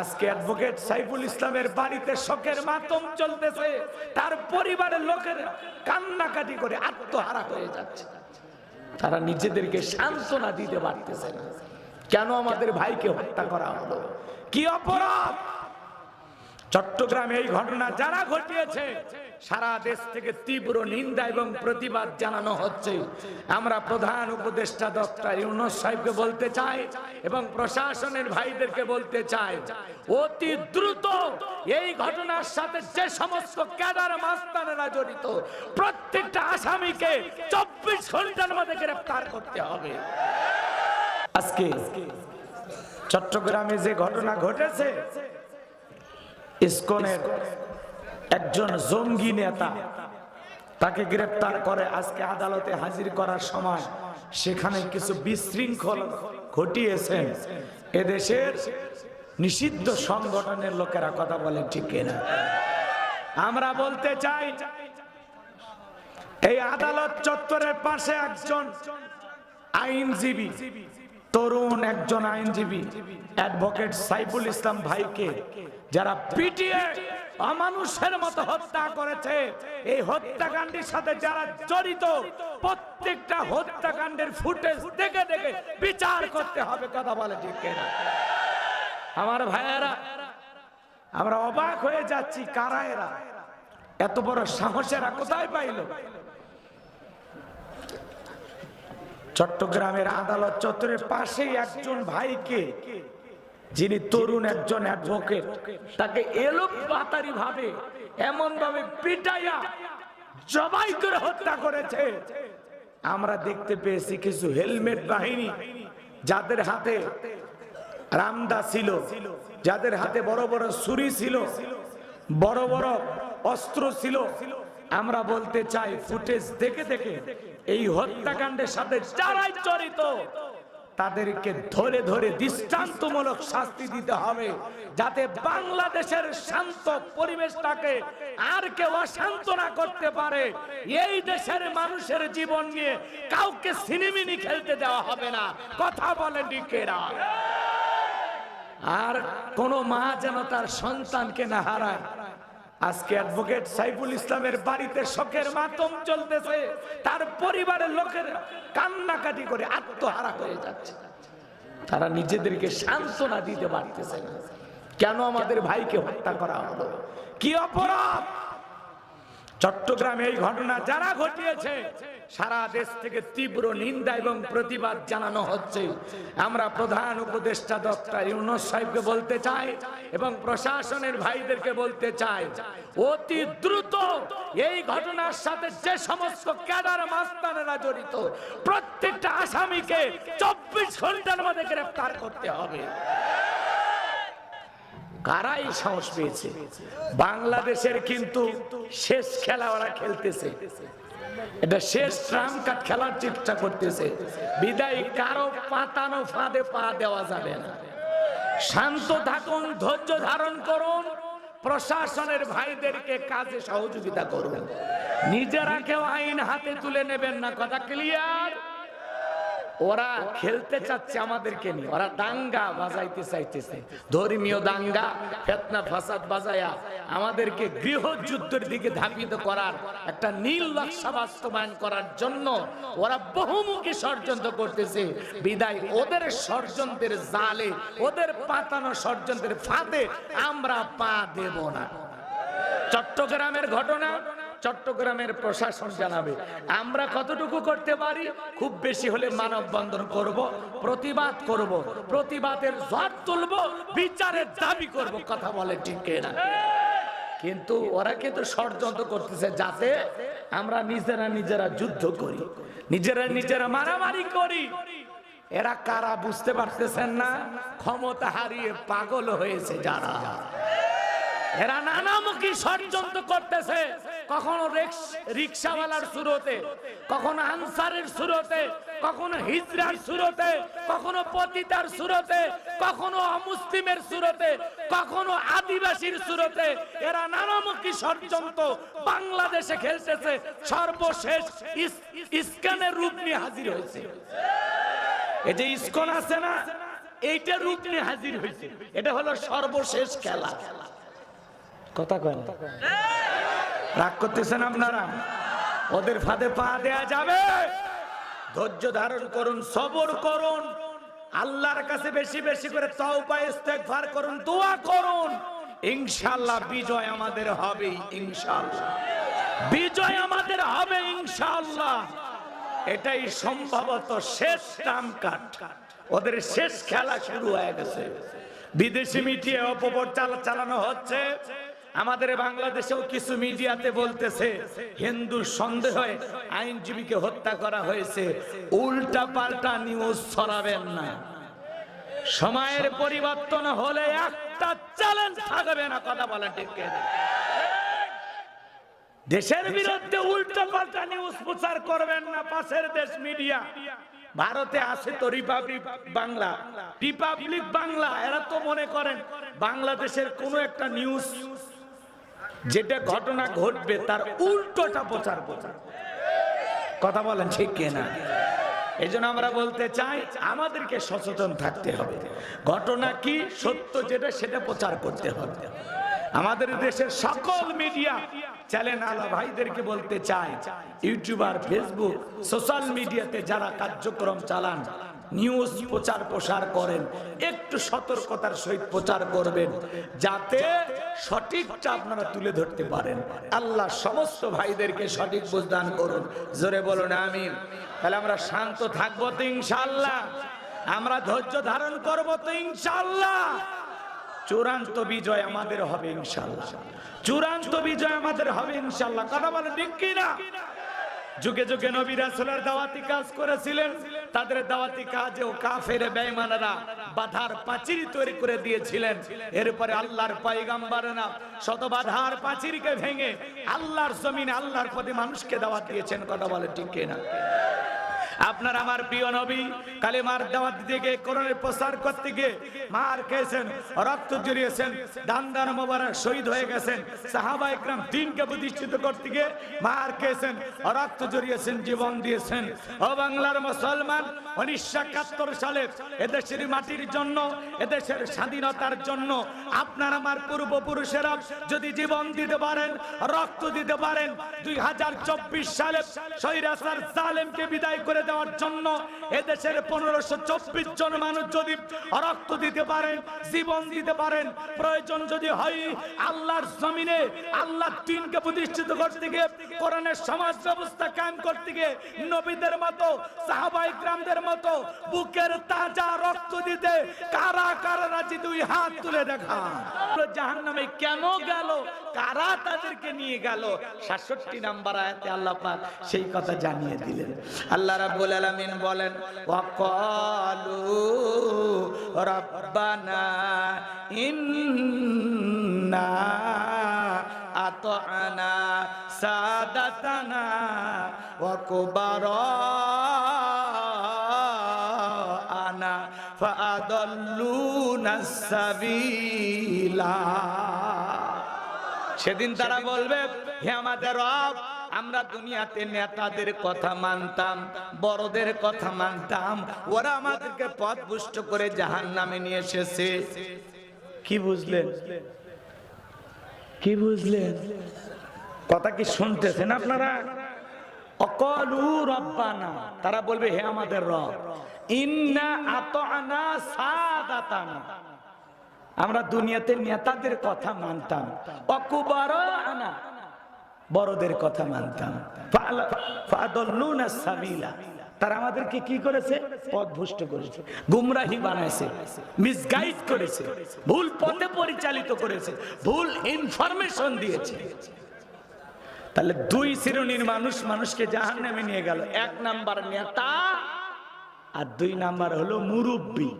আজকে অ্যাডভোকেট সাইফুল ইসলামের বাড়িতে শোকের মাতম চলতেছে। তার পরিবারের লোকের কান্নাকাটি করে আত্মহারা হয়ে যাচ্ছে। তারা নিজেদেরকে সান্ত্বনা দিতে পারতেছে না। কেন আমাদের ভাইকে হত্যা করা হলো? কি অপরাধ? চট্টগ্রামে এই ঘটনা যারা ঘটিয়েছে, সারা দেশ থেকে তীব্র নিন্দা এবং প্রতিবাদ জানানো হচ্ছে। আমরা প্রধান উপদেষ্টা ডক্টর ইউনুস সাহেবকে বলতে চাই এবং প্রশাসনের ভাইদেরকে বলতে চাই, অতি দ্রুত এই ঘটনার সাথে যে সমস্ত ক্যাডার মাস্তানেরা জড়িত, প্রত্যেকটা আসামিকে চব্বিশ ঘণ্টার মধ্যে গ্রেফতার করতে হবে। আজকে চট্টগ্রামে যে ঘটনা ঘটেছে ইসকনের একজন জঙ্গি নেতা তাকে গ্রেপ্তার করে আজকে আদালতে হাজির করার সময় সেখানে কিছু বিশৃঙ্খল ঘটিয়েছেন। এদেশের নিষিদ্ধ সংগঠনের লোকেরা কথা বলে ঠিক কিনা। আমরা বলতে চাই, এই আদালত চত্বরের পাশে একজন আইনজীবী তরুণ একজন আইনজীবী অ্যাডভোকেট সাইফুল ইসলাম ভাইকে যারা পিটিয়ে অমানুষের মতো হত্যা করেছে। এই হত্যাকাণ্ডের সাথে যারা জড়িত, প্রত্যেকটা হত্যাকাণ্ডের ফুটেজ দেখে দেখে বিচার করতে হবে, কথা বলে ঠিক আমার ভাইয়েরা, আমরা অবাক হয়ে যাচ্ছি, কারা এরা? এত বড় সাহসেরা কোথায় পাইলো? চট্টগ্রামের আদালত চত্বরের পাশেই একজন ভাইকে, যিনি তরুণ একজন অ্যাডভোকেট তাকে এলো পাতারি ভাবে এমন ভাবে পিটাইয়া জবাই করে হত্যা করেছে। আমরা দেখতে পেয়েছি কিছু হেলমেট বাহিনী, যাদের হাতে রামদা ছিল, যাদের হাতে বড় বড় ছুরি ছিল, বড় বড় অস্ত্র ছিল। আমরা বলতে চাই, ফুটেজ দেখে দেখে এই হত্যাকাণ্ডের সাথে যারাই জড়িত, তাদেরকে ধরে ধরে দৃষ্টান্তমূলক শাস্তি দিতে হবে, যাতে বাংলাদেশের শান্ত পরিবেশটাকে আর কেউ অশান্ত না করতে পারে। এই দেশের মানুষের জীবন নিয়ে কাউকে সিনেমিনি খেলতে দেওয়া হবে না। কথা বলে ডিকেরা। আর কোন মা যেন তার সন্তানকে না হারায় আজকে অ্যাডভোকেট সাইফুল ইসলামের বাড়িতে শোকের মাতম চলতেছে। তার পরিবারের লোকের কান্নাকাটি করে আত্মহারা হয়ে যাচ্ছে। তারা নিজেদেরকে সান্ত্বনা দিতে পারতেছে না। কেন আমাদের ভাইকে হত্যা করা হলো? কি অপরাধ? চট্টগ্রামে এই ঘটনা যারা ঘটিয়েছে, সারা দেশ থেকে তীব্র নিন্দা এবং প্রতিবাদ জানানো হচ্ছে। আমরা প্রধান উপদেষ্টা ডক্টর ইউনুস সাহেবকে বলতে চাই এবং প্রশাসনের ভাইদেরকে বলতে চাই, অতি দ্রুত এই ঘটনার সাথে যে সমস্ত ক্যাডার মাস্তানেরা জড়িত, প্রত্যেকটা আসামিকে চব্বিশ ঘণ্টার মধ্যে গ্রেফতার করতে হবে। কারাই সাহস পেয়েছে। বাংলাদেশের কিন্তু শেষ খেলা ওরা খেলতেছে। এটা শেষ ট্রাম কাট খেলার চেষ্টা করতেছে। বিদায় কারও পাতানো ফাঁদে পা দেওয়া যাবে না। শান্ত থাকুন, ধৈর্য ধারণ করুন। প্রশাসনের ভাইদেরকে কাজে সহযোগিতা করুন। নিজেরা কেউ আইন হাতে তুলে নেবেন না। কথা ক্লিয়ার ওরা খেলতে চাচ্ছে আমাদেরকে নিয়ে। ওরা দাঙ্গা বাজাইতে চাইতেছে। ধর্মীয় দাঙ্গা, ফেতনা, ফাসাদ বাজায়া আমাদেরকে গৃহযুদ্ধের দিকে ধাবিত করার, একটা নীল নকশা বাস্তবায়ন করার জন্য ওরা বহুমুখী ষড়যন্ত্র করতেছে। বিদায় ওদের ষড়যন্ত্রের জালে, ওদের পাতানো ষড়যন্ত্রের ফাঁদে আমরা পা দেব না। চট্টগ্রামের ঘটনা চট্টগ্রামের প্রশাসন জানাবে। আমরা কতটুকু করতে পারি? খুব বেশি হলে মানববন্ধন করব, প্রতিবাদ করব, প্রতিবাদের ঝড় তুলব, বিচারের দাবি করব, কথা বলে ঠিক না কিন্তু ওরা কিন্তু ষড়যন্ত্র করতেছে যাতে আমরা নিজেরা নিজেরা যুদ্ধ করি, নিজেরা নিজেরা মারামারি করি। এরা কারা বুঝতে পারতেছেন না? ক্ষমতা হারিয়ে পাগল হয়েছে যারা। এরা নানামুখী ষড়যন্ত্র করতেছে। কখনো রিক্সাওয়ালার সুরতে, কখনো আনসারের সুরতে, কখনো হিজরার সুরতে, কখনো পতিতার সুরতে, কখনো অমুসলিমের সুরতে, কখনো আদিবাসীর সুরতে, এরা নানামুখী ষড়যন্ত্র বাংলাদেশে খেলতেছে। সর্বশেষ ইস্কানের রূপ নিয়ে হাজির হয়েছে। এই যে ইস্কন আছে না, এইটা রূপ নিয়ে হাজির হয়েছে। এটা হলো সর্বশেষ খেলা। কথা কয় না? রাগ করতেছেন আপনারা? ওদের ফাঁদে পা দেয়া যাবে। ধৈর্য ধারণ করুন, সবর করুন। আল্লাহর কাছে বেশি বেশি করে তওবা, ইস্তেগফার করুন, দোয়া করুন। ইনশাআল্লাহ বিজয় আমাদের হবে, ইনশাআল্লাহ। বিজয় আমাদের হবে, ইনশাআল্লাহ। এটাই সম্ভবত শেষ টার্ম কাট। ওদের শেষ খেলা শুরু হয়ে গেছে। বিদেশি মিডিয়া অপপ্রচার চালানো হচ্ছে। আমাদের বাংলাদেশেও কিছু মিডিয়াতে বলতেছে হিন্দু সন্দেহে আইনজীবীকে হত্যা করা হয়েছে। উল্টা পাল্টা নিউজ ছড়াবেন না। সময়ের পরিবর্তন হলে একটা চ্যালেঞ্জ থাকবে না, কথা বলেন ঠিক দেশের বিরুদ্ধে উল্টো পাল্টা নিউজ প্রচার করবেন না, পাশের দেশ মিডিয়া ভারতে আছে তো রিপাবলিক বাংলা। রিপাবলিক বাংলা, এরা তো মনে করেন বাংলাদেশের কোন একটা নিউজ যেটা ঘটনা ঘটবে, তার উল্টোটা প্রচার প্রচার কথা বলেন ঠিক কিনা? এই জন্য আমরা বলতে চাই, আমাদেরকে সচেতন থাকতে হবে। ঘটনা কি, সত্য যেটা, সেটা প্রচার করতে হবে। আমাদের দেশের সকল মিডিয়া চ্যানেল আলা ভাইদেরকে বলতে চাই ইউটিউবার ফেসবুক, সোশ্যাল মিডিয়াতে যারা কার্যক্রম চালান নিউজ প্রচার প্রসার করেন। একটু সতর্কতার সহিত প্রচার করবেন, যাতে সঠিকটা আপনারা তুলে ধরতে পারেন। আল্লাহ সমস্ত ভাইদেরকে সঠিক বুঝদান করুন। জোরে বলুন আমি তাহলে আমরা শান্ত থাকব তো ইনশাল্লাহ আমরা ধৈর্য ধারণ করব তো ইনশাল্লাহ চূড়ান্ত বিজয় আমাদের হবে ইনশাল্লাহ চূড়ান্ত বিজয় আমাদের হবে ইনশাল্লাহ কথা বলে ঠিক কিনা? যুগে যুগে নবী রাসূলের দাওয়াতি কাজ করেছিলেন। তাদের দাওয়াতি কাজেও কাফের বেঈমানেরা বাধার পাঁচির তৈরি করে দিয়েছিলেন। এরপরে আল্লাহর পয়গম্বররা শত বাধার পাঁচিরকে ভেঙে আল্লাহর জমিনে আল্লাহর প্রতি মানুষকে দাওয়াত দিয়েছেন। কথা বলে ঠিক কিনা? আপনার আমার প্রিয় নবী কালিমার দাওয়াত দিতে গিয়ে, কোরআনের প্রচার করতে গিয়ে মার খেয়েছেন, রক্ত জড়িয়েছেন, দান দান মোবারক শহীদ হয়ে গেছেন, সাহাবা ইকরাম দিনকে প্রতিষ্ঠিত করতে গিয়ে মার খেয়েছেন, রক্ত জড়িয়েছেন, জীবন দিয়েছেন। ও বাংলার মুসলমান, উনিশশো একাত্তর সালে এদেশের মাটির জন্য, এদেশের স্বাধীনতার জন্য আপনার আমার পূর্বপুরুষেরা যদি জীবন দিতে পারেন, রক্ত দিতে পারেন, দুই হাজার চব্বিশ সালে সৈরাসার জালেমকে বিদায় করে দেওয়ার জন্য এদেশের পনেরোশো চব্বিশ জন মানুষ যদি রক্ত দিতে পারেন, জীবন দিতে পারেন, প্রয়োজন যদি হয়, আল্লাহর জমিনে আল্লাহ দিনকে প্রতিষ্ঠিত করতে গিয়ে, কোরআনের সমাজ ব্যবস্থা কায়েম করতে গিয়ে, নবীদের মতো সাহাবাই গ্রামদের মতো, বুকের তাজা রক্ত দিতে কারা কারা রাজি? দুই হাত তুলে দেখা জাহান নামে কেন গেল? কারা তাদেরকে নিয়ে গেল? সাতষট্টি নাম্বার আয়াতে আল্লাহ সেই কথা জানিয়ে দিলেন। আল্লাহ রাব্বুল আলামিন বলেন, ওয়াকালু রাব্বানা ইন্না আতআনা সাদাতানা ওয়া কুবারানা ফাআদাল্লুনা সাবিলা. সেদিন তারা বলবে, হে আমাদের রব আমরা দুনিয়াতে নেতাদের কথা মানতাম, বড়দের কথা মানতাম, ওরা আমাদেরকে পথ পুষ্ট করে জাহান নামে নিয়ে এসেছে। কি বুঝলেন? কি বুঝলেন? কথা কি শুনতেছেন আপনারা? অকলু রব্বানা, তারা বলবে, হে আমাদের রব, ইন্না আতআনা সাদাতানা। আমরা দুনিয়াতে নেতাদের কথা মানতাম। অকুবার আনা বড়দের কথা মানতাম। তারা আমাদেরকে কি করেছে? পথভুষ্ট করেছে। গুমরাহি বানাইছে। মিসগাইড করেছে। ভুল পথে পরিচালিত করেছে। ভুল ইনফরমেশন দিয়েছে। তাহলে দুই শ্রেণির মানুষ মানুষকে জাহান নামে নিয়ে গেল। এক নাম্বার নেতা আর দুই নাম্বার হলো মুরব্বী।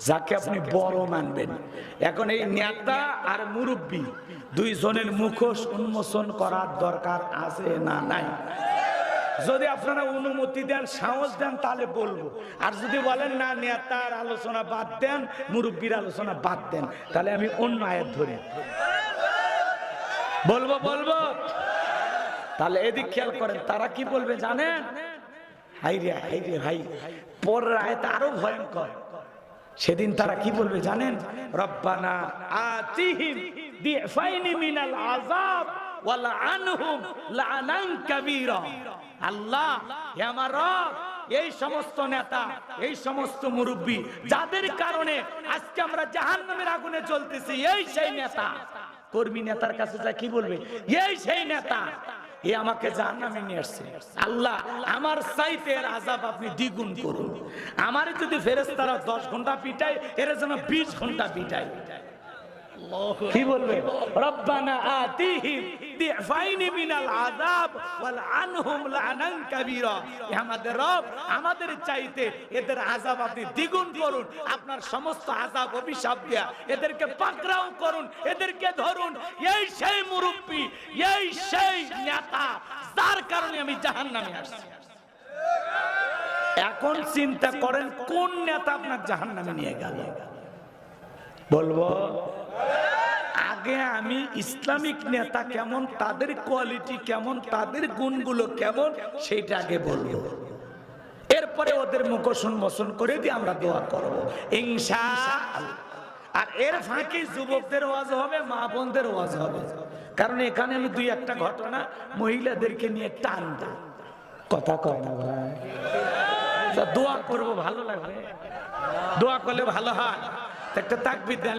যাকে আপনি বড় মানবেন। এখন এই নেতা আর মুরব্বী, দুইজনের মুখোশ উন্মোচন করার দরকার আছে না নাই? যদি আপনারা অনুমতি দেন, সাহস দেন, তাহলে বলব। আর যদি বলেন, না, নেতার আলোচনা বাদ দেন, মুরব্বীর আলোচনা বাদ দেন, তাহলে আমি অন্য আয়ের ধরি। বলব বলব। তাহলে এদিক খেয়াল করেন, তারা কি বলবে জানেন? হাই রে হাই রে হাই পরের আয়াত আরও ভয়ঙ্কর। সেদিন তারা কি বলবে জানেন? রব্বানা আতিহিম মিনাল আযাব কাবীরা। আল্লাহ, হে আমার রব, এই সমস্ত নেতা, এই সমস্ত মুরব্বী, যাদের কারণে আজকে আমরা জাহান্নামের আগুনে চলতেছি এই সেই নেতা। কর্মী নেতার কাছে যা কি বলবে? এই সেই নেতা এ আমাকে জাহান্নামে নিয়ে আসছে। আল্লাহ, আমার চাইতে এর আজাব আপনি দ্বিগুণ করুন। আমার যদি ফেরেস্তারা দশ ঘণ্টা পিটায়, এর জন্য বিশ ঘণ্টা পিটায়। কি বলবে? রব্বানা আতিহিম দিফাইনি মিনাল আযাব ওয়াল আনহুম লানান কাবীরা। আমাদের রব আমাদের চাইতে এদের আযাব আপনি দ্বিগুণ করুন, আপনার সমস্ত আযাব অভিশাপ দিয়া এদেরকে পাকড়াও করুন, এদেরকে ধরুন। এই সেই মুরব্বি, এই সেই নেতা, যার কারণে আমি জাহান্নামে আসছি। এখন চিন্তা করেন কোন নেতা আপনার জাহান্নামে নিয়ে গেল? বলব? আগে আমি ইসলামিক নেতা কেমন, তাদের কোয়ালিটি কেমন, তাদের গুণগুলো কেমন, সেইটা আগে বলব। এরপরে ওদের মুখোশন মোশন করে দিয়ে আমরা দোয়া করব। আল্লাহ। আর এর ফাঁকে যুবকদের ওয়াজ হবে, মা বোনদের ওয়াজ হবে। কারণ এখানে আমি দুই একটা ঘটনা মহিলাদেরকে নিয়ে টান কথা কয় না ভাই? দোয়া করব, ভালো লাগবে। দোয়া করলে ভালো হয়। একটা তাকবির দেন